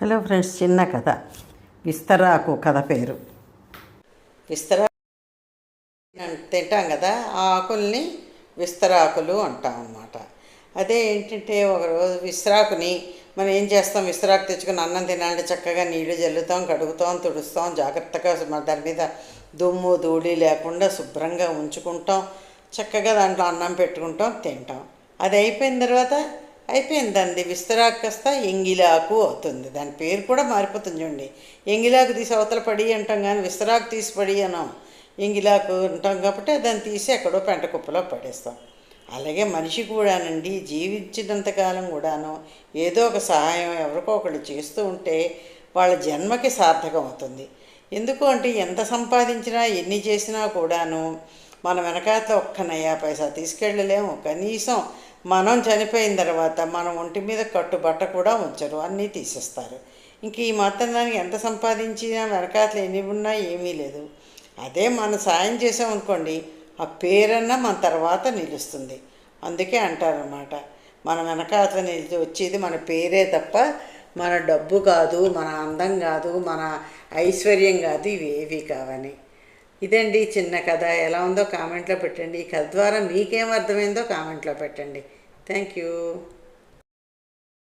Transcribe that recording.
Hello friends చిన్న కథ. విస్తరాకు కథ పేరు. విస్తరా తింటాం కదా ఆ ఆకుల్ని విస్తరాకులు అంటాం అన్నమాట. అదే ఏంటంటే ఒకరోజు విస్తరాకుని మనం ఏం చేస్తాం? విస్తరాకు తెచ్చుకుని అన్నం తినాలంటే చక్కగా నీళ్ళు జల్లుతాం కడుగుతాం తుడుస్తాం జాగ్రత్తగా మన దాని మీద దుమ్ము ధూళి లేకుండా శుభ్రంగా ఉంచుకుంటాం చక్కగా దాంట్లో అన్నం పెట్టుకుంటాం తింటాం. అది అయిపోయిన తర్వాత అయిపోయిందండి. విస్తరాకస్త విస్తరాకు ఎంగిలాకు అవుతుంది. దాని పేరు కూడా మారిపోతుంది చూడండి. ఎంగిలాకు తీసి అవతల పడి అంటాం కానీ విస్తరాకు తీసి పడి అనం ఎంగిలాకు అంటాం కాబట్టి దాన్ని తీసి ఎక్కడో పెంట కుప్పలో పడేస్తాం. అలాగే మనిషి కూడానండి జీవించినంతకాలం కూడాను ఏదో ఒక సహాయం ఎవరికో ఒకళ్ళు చేస్తూ ఉంటే వాళ్ళ జన్మకి సార్థకం అవుతుంది. ఎందుకు అంటే ఎంత సంపాదించినా ఎన్ని చేసినా కూడాను మన వెనకాత ఒక్క నయా పైసా తీసుకెళ్ళలేము. కనీసం మనం చనిపోయిన తర్వాత మన ఒంటి మీద కట్టుబట్ట కూడా ఉంచరు అన్నీ తీసేస్తారు. ఇంక ఈ మాత్రం దానికి ఎంత సంపాదించినా వెనకాతలు ఎన్ని ఉన్నా ఏమీ లేదు. అదే మనం సాయం చేసామనుకోండి ఆ పేరన్నా మన తర్వాత నిలుస్తుంది. అందుకే అంటారనమాట మన వెనకాతల నిలిచి వచ్చేది మన పేరే తప్ప మన డబ్బు కాదు మన అందం కాదు మన ఐశ్వర్యం కాదు ఇవి ఏవి కావని. ఇదండి చిన్న కథ. ఎలా ఉందో కామెంట్లో పెట్టండి. ఈ కథ ద్వారా మీకేం అర్థమైందో కామెంట్లో పెట్టండి. Thank you.